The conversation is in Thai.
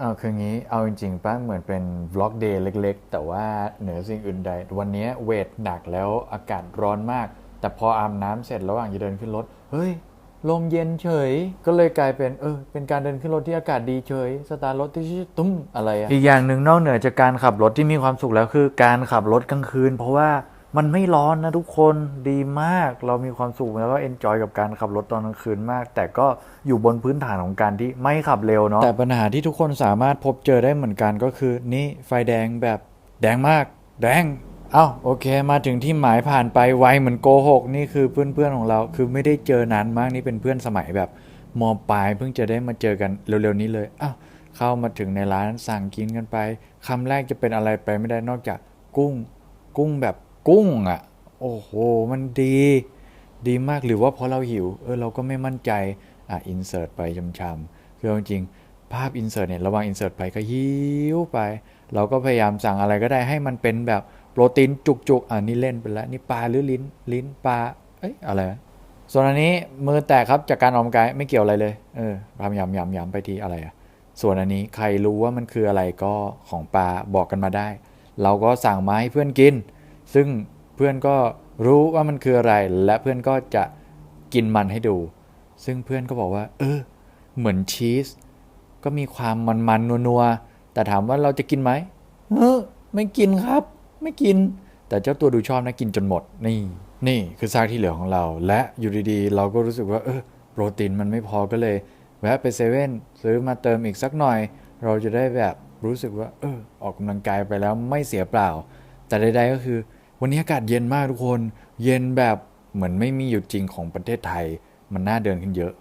เอาคืองี้เอาจริงๆป้าเหมือนเป็นวล็อกเดย์เล็กๆ แต่ว่าเหนือสิ่งอื่นใด วันนี้เวทหนักแล้วอากาศร้อนมาก แต่พออาบน้ำเสร็จระหว่างจะเดินขึ้นรถ เฮ้ย ลมเย็นเฉย ก็เลยกลายเป็นเออเป็นการเดินขึ้นรถที่อากาศดีเฉย สตาร์รถที่ตุ้มอะไรอะอีกอย่างหนึ่งนอกเหนือจากการขับรถที่มีความสุขแล้วคือการขับรถกลางคืน เพราะว่า มันไม่ร้อนนะทุกคนดีมากเรามีความสุขแล้วก็เอนจอยกับการขับรถตอนกลางคืนมาก แต่ก็อยู่บนพื้นฐานของการที่ไม่ขับเร็วเนาะแต่ปัญหาที่ทุกคนสามารถพบเจอได้เหมือนกันก็คือ นี่ไฟแดงแบบแดงมาก แดงเอ้าโอเค มาถึงที่หมายผ่านไปไวเหมือนโกหกนี่คือเพื่อนๆของเรา คือไม่ได้เจอนานมากนี่เป็นเพื่อนสมัยแบบมปลายเพิ่งจะได้มาเจอกันเร็วๆนี้เลยอ้าวเข้ามาถึงในร้านสั่งกินกันไปคำแรกจะเป็นอะไรไปไม่ได้นอกจากกุ้ง กุ้งแบบ กุ้งอะ โอ้โห มันดี ดีมากหรือว่าเพราะเราหิว เออเราก็ไม่มั่นใจ อะอินเสิร์ตไปช้ำๆคือเอาจริงๆภาพอินเสิร์ตเนี่ยระว่างอินเสิร์ตไปก็หิวไป เราก็พยายามสั่งอะไรก็ได้ให้มันเป็นแบบโปรตีนจุกๆอ่านี่เล่นไปแล้ว นี่ปลาหรือลิ้นลิ้นปลาเอ้ยอะไรส่วนอันนี้มือแตกครับจากการออกกำลังกายไม่เกี่ยวอะไรเลยเออพยายามย้ำย้ำไปทีอะไรอะส่วนอันนี้ใครรู้ว่ามันคืออะไรก็ของปลาบอกกันมาได้ เราก็สั่งมาให้เพื่อนกิน ซึ่งเพื่อนก็รู้ว่ามันคืออะไร และเพื่อนก็จะกินมันให้ดู ซึ่งเพื่อนก็บอกว่า เออ เหมือนชีส ก็มีความมันๆนัวๆ แต่ถามว่าเราจะกินไหมเออไม่กินครับ ไม่กิน แต่เจ้าตัวดูชอบนะกินจนหมด นี่ นี่คือซากที่เหลือของเรา และอยู่ดีๆ เราก็รู้สึกว่า เออ โปรตีนมันไม่พอก็เลย แวะไปเซเว่นซื้อมาเติมอีกสักหน่อย เราจะได้แบบรู้สึกว่า เออ ออกกำลังกายไปแล้วไม่เสียเปล่า แต่ใดๆก็คือ วันนี้อากาศเย็นมากทุกคน เย็นแบบเหมือนไม่มีอยู่จริงของประเทศไทย มันน่าเดินขึ้นเยอะ